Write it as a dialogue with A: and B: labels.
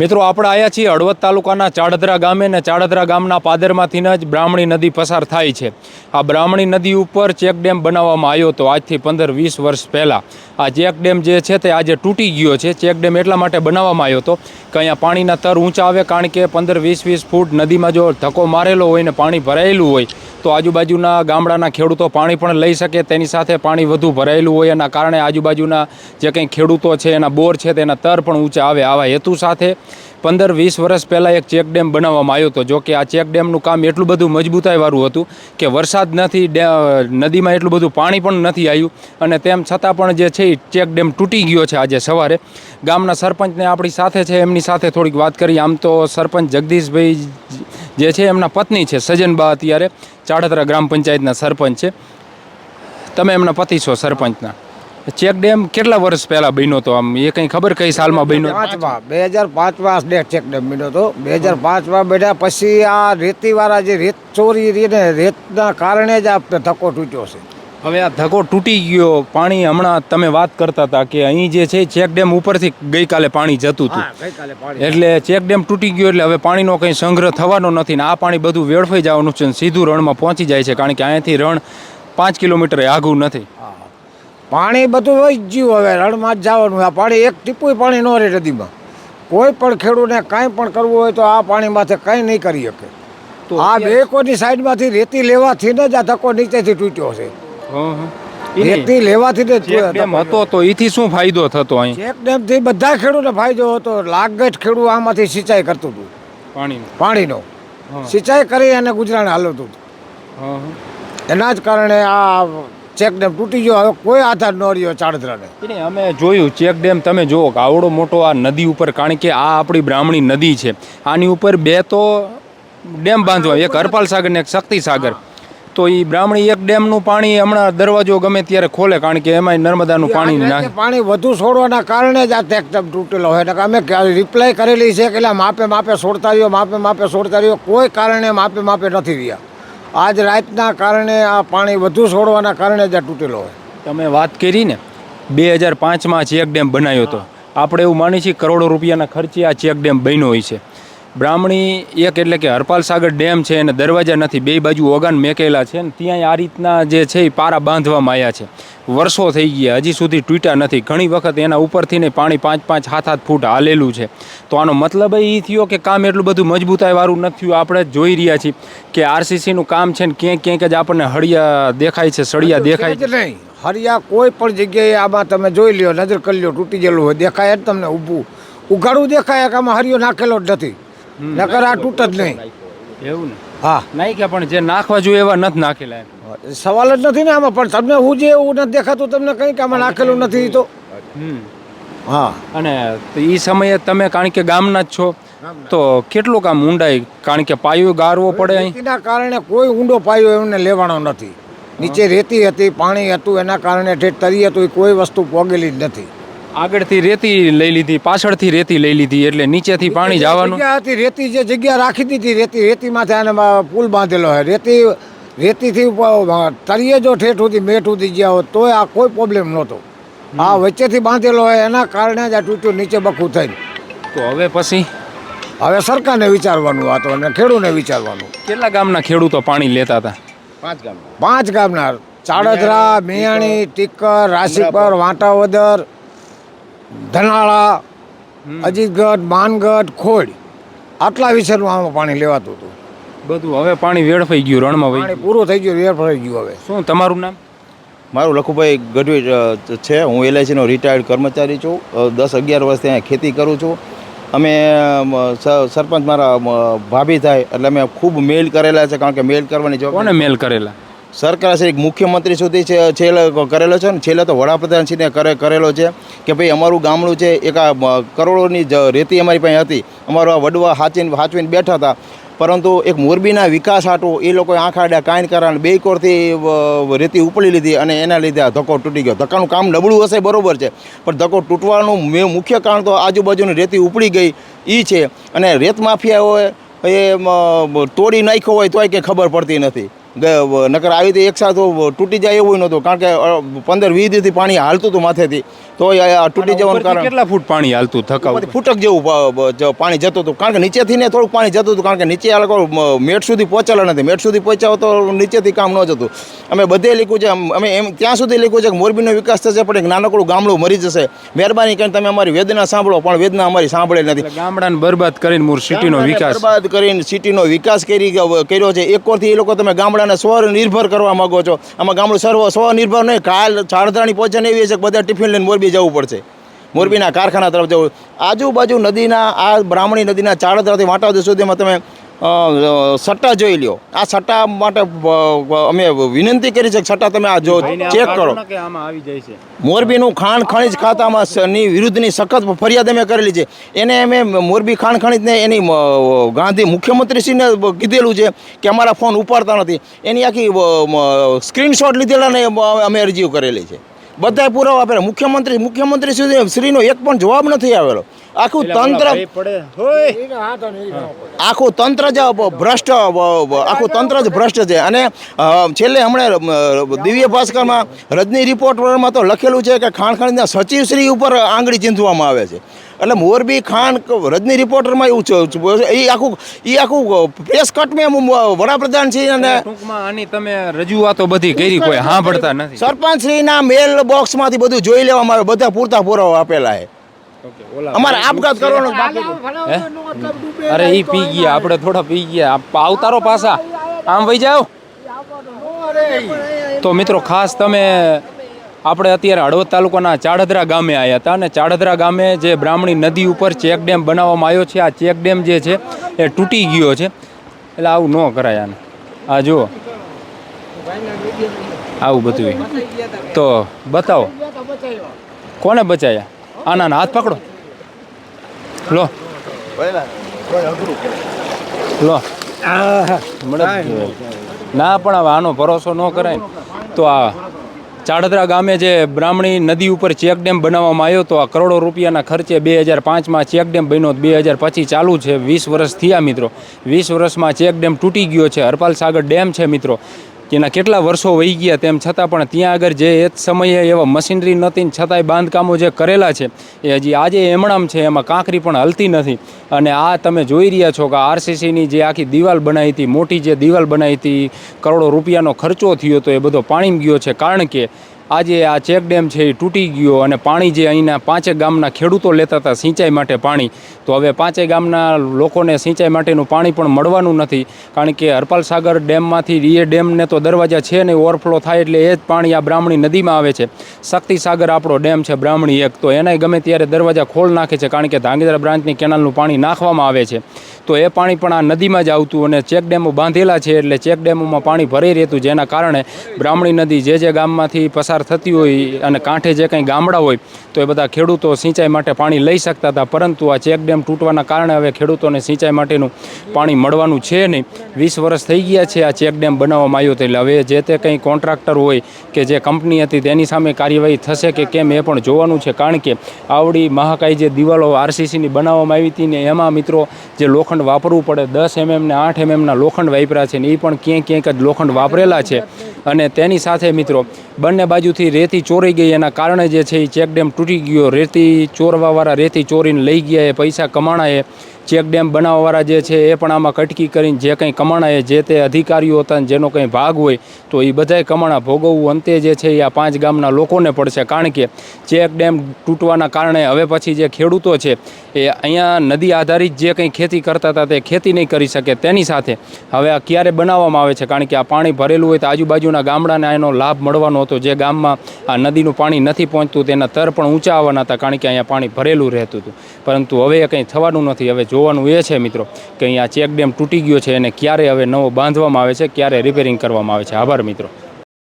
A: મિત્રો, આપણે આવ્યા છીએ હળવદ તાલુકાના ચાડધરા ગામે ને ચાડધરા ગામના પાદરમાંથી જ બ્રાહ્મણી નદી પસાર થાય છે. આ બ્રાહ્મણી નદી ઉપર ચેક ડેમ બનાવવામાં આવ્યો હતો આજથી પંદર વીસ વર્ષ પહેલાં. આ ચેક ડેમ જે છે તે આજે તૂટી ગયો છે. ચેક ડેમ એટલા માટે બનાવવામાં આવ્યો હતો કે અહીંયા પાણીના તર ઊંચા આવે કારણ કે પંદર વીસ વીસ ફૂટ નદીમાં જો ધક્કો મારેલો હોય ને પાણી ભરાયેલું હોય, તો આજુબાજુના ગામડાના ખેડૂતો પાણી પણ લઈ શકે તેની સાથે પાણી વધુ ભરાયેલું હોય એના કારણે આજુબાજુના જે કંઈ ખેડૂતો છે, એના બોર છે તેના તર પણ ઊંચા આવે. આવા હેતુ સાથે પંદર, વીસ વર્ષ પહેલાં એક ચેક ડેમ બનાવવામાં આવ્યો હતો. જો કે આ ચેક ડેમનું કામ એટલું બધું મજબૂતાઈવાળું હતું કે વરસાદ નથી નદીમાં એટલું બધું પાણી પણ નથી આવ્યું. અને તેમ છતાં પણ જે છે એ ચેક ડેમ તૂટી ગયો છે આજે સવારે. ગામના સરપંચને આપણી સાથે છે, એમની સાથે થોડીક વાત કરી. આમ તો સરપંચ જગદીશભાઈ જે છે એમના પત્ની છે, સજનબા અત્યારે ચાડતરા ગ્રામ પંચાયતના સરપંચ છે. તમે એમના પતિ છો, સરપંચના? ચેક ડેમ કેટલા વર્ષ પહેલાં બન્યો હતો આમ? એ કંઈ ખબર કઈ સાલમાં બન્યો?
B: પાંચમાં બે હજાર પાંચમાં ડે ચેક ડેમ બન્યો હતો બે હજાર પાંચમાં બન્યા પછી આ રેતીવાળા જે રેત ચોરી રહી ને રેતના કારણે જ આ ધક્કો તૂટ્યો છે.
A: હવે આ ધક્કો તૂટી ગયો. પાણી હમણાં તમે વાત કરતા હતા કે અહીં જે છે ચેક ડેમ ઉપરથી ગઈકાલે પાણી જતું હતું. એટલે ચેક ડેમ તૂટી ગયો એટલે હવે પાણીનો કંઈ સંગ્રહ થવાનો નથી ને આ પાણી બધું વેડફાઈ જવાનું છે સીધું રણમાં પહોંચી જાય છે કારણ કે અહીંયાથી રણ પાંચ કિલોમીટર આઘું નથી.
B: હા. પાણી બધું વહી જ ગયું હવે રણમાં જ જવાનું આ પાણી એક ટીપુય પાણી ન રહે નદીમાં. કોઈ પણ ખેડૂતને કાંઈ પણ કરવું હોય તો આ પાણી માથે કંઈ નહીં કરી શકે.
A: તો
B: આ બે કોની સાઈડમાંથી રેતી લેવાથી જ આ ધક્કો નીચેથી તૂટ્યો છે. રેતી લેવાથી
A: ને ડેમ હતો. તો એથી શું ફાયદો થતો અહીં?
B: ચેક ડેમથી બધા ખેડૂતને ફાયદો હતો. લાગત ખેડૂત આમાંથી સિંચાઈ કરતું હતું.
A: પાણીનો.
B: પાણીનો. સિંચાઈ કરી અને ગુજરાન હાલતું હતું. એના જ કારણે આ ચેક ડેમ તૂટી ગયો હવે કોઈ આધાર ન રહ્યો ચાડધરાને
A: એને અમે જોયું ચેક ડેમ તમે જુઓ કે આવડો મોટો આ નદી ઉપર કારણ કે આ આપણી બ્રાહ્મણી નદી છે. આની ઉપર બે તો ડેમ બાંધવા એક હરપાલ સાગર ને એક શક્તિ સાગર. તો એ બ્રાહ્મણી એક ડેમનું પાણી હમણાં દરવાજો ગમે ત્યારે ખોલે કારણ કે એમાં નર્મદાનું પાણી નાખે.
B: પાણી વધુ છોડવાના કારણે જ આ ચેક ડેમ તૂટેલો હોય અમે રિપ્લાય કરેલી છે કે માપે માપે છોડતા રહ્યો માપે માપે છોડતા રહ્યો કોઈ કારણે માપે માપે નથી રહ્યા. આજ રાતના કારણે આ પાણી વધુ છોડવાના કારણે જ આ તૂટેલો હોય.
A: તમે વાત કરી ને બે હજાર પાંચમાં ચેક ડેમ બનાવ્યો હતો. આપણે એવું માની છીએ કરોડો રૂપિયાના ખર્ચે આ ચેક ડેમ બન્યો હોય છે. બ્રાહ્મણી એક એટલે કે હરપાલ સાગર ડેમ છે અને દરવાજા નથી બે બાજુ ઓગાન મેકેલા છે ને ત્યાં આ રીતના જે છે એ પારા બાંધવામાં આવ્યા છે. વર્ષો થઈ ગયા હજી સુધી તૂટ્યા નથી. ઘણી વખત એના ઉપરથી ને પાણી પાંચ પાંચ સાત સાત ફૂટ હાલેલું છે. તો આનો મતલબ એ થયો કે કામ એટલું બધું મજબૂતાઈવાળું નથી થયું. આપણે જોઈ રહ્યા છીએ કે આરસીસીનું કામ છે ને ક્યાંક ક્યાંક જ આપણને હળિયા દેખાય છે સળિયા દેખાય
B: છે. નહીં. હરિયા કોઈ પણ જગ્યાએ આમાં તમે જોઈ લ્યો નજર કરી લ્યો તૂટી ગયેલું હોય દેખાય જ તમને ઊભું. ઉઘાડું દેખાય કે આમાં હરિયો નાખેલો જ નથી. નકર આ તૂટ જ નહીં.
A: એવું ને?
B: હા.
A: નહીં કે પણ જે નાખવા જોઈએ એવા નથી નાખેલા.
B: સવાલ જ નથી ને આમાં પણ તમને હું જે એવું નથી દેખાતું તમને કંઈક આમાં નાખેલું નથી તો. હા.
A: અને એ સમયે તમે કારણ કે ગામના જ છો તો કેટલું કામ ઊંડાઈ? કારણ કે પાયો ગારવો પડે
B: રેતીના કારણે કોઈ ઊંડો પાયો એમને લેવાનો નથી. નીચે રેતી હતી પાણી હતું એના કારણે ઠેઠ તરી હતું એ કોઈ વસ્તુ પોગેલી જ નથી.
A: આગળથી રેતી લઈ લીધી પાછળથી રેતી લઈ લીધી એટલે નીચેથી પાણી જવાનું.
B: હતી રેતી જે જગ્યા રાખી દીધી રેતી રેતીમાંથી આને પુલ બાંધેલો હોય રેતી રેતીથી તળિયે જો ઠેઠ સુધી મેઠ સુધી ગયા હોત તોય આ કોઈ પ્રોબ્લેમ નહોતો. આ વચ્ચેથી બાંધેલો હોય એના કારણે જ આ તૂટ્યું નીચે બખું થઈને.
A: તો હવે પછી?
B: હવે સરકારને વિચારવાનું આ તો અને ખેડૂતને વિચારવાનું.
A: કેટલા ગામના ખેડૂતો પાણી લેતા હતા?
B: પાંચ ગામ પાંચ ગામના. ચાડદરા મિયાણી ટીકર રાશીપર વાંટાવદર ધનાળા અજીતગઢ માનગઢ ખોડ આટલા વિશેનું આમાં પાણી લેવાતું હતું.
A: બધું હવે પાણી વેડફાઈ ગયું રણમાં વહી
B: પાણી પૂરું થઈ ગયું વેડફાઈ ગયું હવે.
A: શું તમારું નામ?
C: મારું લખુભાઈ ગઢવી છે. હું એલઆઈસીનો રિટાયર્ડ કર્મચારી છું. દસ અગિયાર વર્ષથી અહીંયા ખેતી કરું છું. અમે સરપંચ મારા ભાભી થાય એટલે અમે ખૂબ મેલ કરેલા છે કારણ કે મેલ કરવાની
A: કોને મેલ કરેલા?
C: સરકાર શ્રી મુખ્યમંત્રી સુધી છે, છેલ્લે કરેલો છે ને છેલ્લે તો વડાપ્રધાન શ્રીને કરે, કરેલો છે કે ભાઈ અમારું ગામડું છે, એક આ કરોડોની જ રેતી અમારી પાસે હતી. અમારો આ વડવા હાચીને હાચવીને બેઠા હતા. પરંતુ એક મોરબીના વિકાસ હાટો એ લોકોએ આંખ આડ્યા કાંઈ કારણ બે કોરથી રેતી ઉપડી લીધી અને એના લીધે આ ધક્કો તૂટી ગયો. ધક્કાનું કામ નબળું હશે, બરોબર છે. પણ ધક્કો તૂટવાનું મુખ્ય કારણ તો આજુબાજુની રેતી ઉપડી ગઈ એ છે. અને રેત માફિયાઓએ, એ તોડી નાખ્યો હોય તોય કંઈ ખબર પડતી નથી. નકર આવી રીતે એકસાથે તૂટી જાય એવું નહોતું કારણ કે પંદર વીસ દિવસથી પાણી હાલતું હતું માથેથી. તો તૂટી જવાનું કારણ
A: કેટલા ફૂટ પાણી હાલતું થકાવ
C: ફૂટક જેવું પાણી જતું હતું. કારણ કે નીચેથી ને થોડુંક પાણી જતું હતું કારણ કે નીચે આ લોકો મેટ સુધી પહોંચેલા નથી. મેટ સુધી પહોંચ્યા તો નીચેથી કામ ન જતું. અમે બધે લીખું છે અમે એમ ત્યાં સુધી લીખું છે કે મોરબીનો વિકાસ થશે પણ એક નાનકડું ગામડું મરી જશે. મહેરબાની કરીને તમે અમારી વેદના સાંભળો પણ વેદના અમારી સાંભળે નથી.
A: ગામડાને બરબાદ કરીને સિટીનો વિકાસ.
C: બરબાદ કરીને સિટીનો વિકાસ કરી કર્યો છે. એકોરથી એ લોકો તમે ગામડાને સ્વનિર્ભર કરવા માગો છો. આમાં ગામડું સર્વ સ્વનિર્ભર નહીં, કાલ ચારધાણી પહોંચે એવી છે કે બધા ટિફિન લઈને મોરબી જવું પડશે. મોરબીના કારખાના તરફ જવું. આજુબાજુ નદીના, આ બ્રાહ્મણી નદીના ચારધારાથી વાટાવદી સુધીમાં તમે સટ્ટા જોઈ લ્યો. આ સટ્ટા માટે અમે વિનંતી કરી છે કે સટ્ટા તમે આ જો ચેક કરો. મોરબીનું ખાણ ખણીજ ખાતામાં ની વિરુદ્ધની સખત ફરિયાદ અમે કરેલી છે. એને અમે મોરબી ખાણ ખણીજને એની ગાંધી મુખ્યમંત્રીશ્રીને કીધેલું છે કે અમારા ફોન ઉપાડતા નથી. એની આખી સ્ક્રીનશોટ લીધેલા ને અમે અરજીઓ કરેલી છે. બધા પુરાવા આપેલા. મુખ્યમંત્રી મુખ્યમંત્રી સુધી શ્રીનો એક પણ જવાબ નથી આવેલો. આખું તંત્ર આખું તંત્ર જ ભ્રષ્ટ આખું તંત્ર જ ભ્રષ્ટ છે. અને છેલ્લે હમણાં દિવ્ય ભાસ્કરમાં રજની રિપોર્ટમાં તો લખેલું છે કે ખાણખાણીના સચિવશ્રી ઉપર આંગળી ચીંધવામાં આવે છે. એટલે મોરબી ખાણ રજની રિપોર્ટરમાં એવું છે એ આખું એ આખું પ્રેસ કટમાં વડાપ્રધાન છે અને
A: ટૂંકમાં આની તમે રજૂઆતો બધી કરી કોઈ સાંભળતા નથી.
C: સરપંચશ્રીના મેલ બોક્સમાંથી બધું જોઈ લેવામાં આવે બધા પૂરતા પુરાવા આપેલા છે. અમારે આપઘાત કરવાનો
A: અરે એ પી ગયા આપણે થોડા પી ગયા. આવતારો પાછા. આમ વહી જાઓ. તો મિત્રો ખાસ તમે આપણે અત્યારે હળવદ તાલુકાના ચાડધરા ગામે આવ્યા હતા અને ચાડધરા ગામે જે બ્રાહ્મણી નદી ઉપર ચેક ડેમ બનાવવામાં આવ્યો છે આ ચેક ડેમ જે છે એ તૂટી ગયો છે. એટલે આવું ન કરાય આને. આ જુઓ. આવું બધું તો બતાવો. કોને બચાયા? આના હાથ પકડો લો લો. ના પણ હવે આનો ભરોસો ન કરાય તો આ ચાડદરા ગામે જે બ્રાહ્મણી નદી ઉપર ચેક ડેમ બનાવવામાં આવ્યો તો આ કરોડો રૂપિયાના ખર્ચે બે હજાર પાંચમાં ચેક ડેમ બન્યો બે હજાર પછી ચાલુ છે વીસ વર્ષ થયા મિત્રો વીસ વર્ષમાં ચેક ડેમ તૂટી ગયો છે હરપાલ સાગર ડેમ છે મિત્રો જેના કેટલા વર્ષો વહી ગયા તેમ છતાં પણ ત્યાં આગળ જે એ જ સમયે એવા મશીનરી નહોતી ને છતાંય બાંધકામો જે કરેલા છે, એ હજી આજે એમણામ છે, એમાં કાંકરી પણ હલતી નથી. અને આ તમે જોઈ રહ્યા છો કે આરસીસીની જે આખી દિવાલ બનાવી હતી, મોટી જે દિવાલ બનાવી હતી, કરોડો રૂપિયાનો ખર્ચો થયો તો એ બધો પાણીમાં ગયો છે. કારણ કે આજે આ ચેક ડેમ છે એ તૂટી ગયો અને પાણી જે અહીંના પાંચેક ગામના ખેડૂતો લેતા હતા સિંચાઈ માટે પાણી, તો હવે પાંચેય ગામના લોકોને સિંચાઈ માટેનું પાણી પણ મળવાનું નથી, કારણ કે હરપાલ સાગર ડેમમાંથી એ ડેમને તો દરવાજા છે ને ઓવરફ્લો થાય એટલે એ જ પાણી આ બ્રાહ્મણી નદીમાં આવે છે. શક્તિ સાગર આપણો ડેમ છે બ્રાહ્મણી એક, તો એનાય ગમે ત્યારે દરવાજા ખોલ નાખે છે, કારણ કે ધાંગધ્રા બ્રાન્ચની કેનાલનું પાણી નાખવામાં આવે છે. તો એ પાણી પણ આ નદીમાં જ આવતું અને ચેક ડેમો બાંધેલા છે એટલે ચેક ડેમોમાં પાણી ભરાઈ રહેતું, જેના કારણે બ્રાહ્મણી નદી જે જે ગામમાંથી પસાર થતી હોય અને કાંઠે જે કંઈ ગામડા હોય, તો એ બધા ખેડૂતો સિંચાઈ માટે પાણી લઈ શકતા હતા. પરંતુ આ ચેક ડેમ તૂટવાના કારણે હવે ખેડૂતોને સિંચાઈ માટેનું પાણી મળવાનું છે નહીં. વીસ વર્ષ થઈ ગયા છે આ ચેક ડેમ બનાવવામાં આવ્યો એટલે હવે જે તે કંઈ કોન્ટ્રાક્ટર હોય કે જે કંપની હતી તેની સામે કાર્યવાહી થશે કે કેમ એ પણ જોવાનું છે. કારણ કે આવડી મહાકાય જે દિવાલો આરસીસીની બનાવવામાં આવી હતી ને એમાં મિત્રો જે લોખંડ વાપરવું પડે, દસ એમએમ ને આઠ એમએમના લોખંડ વાપર્યા છે ને એ પણ ક્યાંક ક્યાંક જ લોખંડ વાપરેલા છે. અને તેની સાથે મિત્રો બંને બાજુથી રેતી ચોરી ગઈ. એના કારણે જે છે એ ચેક ડેમ તૂટી ગયો. રેતી ચોરવાવાળા રેતી ચોરીને લઈ ગયા એ પૈસા કમાણા એ ચેક ડેમ બનાવવાવાળા જે છે એ પણ આમાં કટકી કરીને જે કંઈ કમાણા એ જે તે અધિકારીઓ હતા જેનો કંઈ ભાગ હોય, તો એ બધાય કમાણા ભોગવવું અંતે જે છે એ આ પાંચ ગામના લોકોને પડશે. કારણ કે ચેક ડેમ તૂટવાના કારણે હવે પછી જે ખેડૂતો છે એ અહીંયા નદી આધારિત જે કંઈ ખેતી કરતા હતા તે ખેતી નહીં કરી શકે તેની સાથે હવે આ ક્યારે બનાવવામાં આવે છે? કારણ કે આ પાણી ભરેલું હોય તો આજુબાજુના ગામડાને એનો લાભ મળવાનો હતો. જે ગામમાં આ નદીનું પાણી નથી પહોંચતું તેના તર પણ ઊંચા આવવાના હતા, કારણ કે અહીંયા પાણી ભરેલું રહેતું હતું. પરંતુ હવે એ કંઈ થવાનું નથી. હવે જોવાનું એ છે મિત્રો કે અહીંયા ચેક ડેમ તૂટી ગયો છે અને ક્યારે હવે નવો બાંધવામાં આવે છે, ક્યારે રિપેરિંગ કરવામાં આવે છે. આભાર મિત્રો.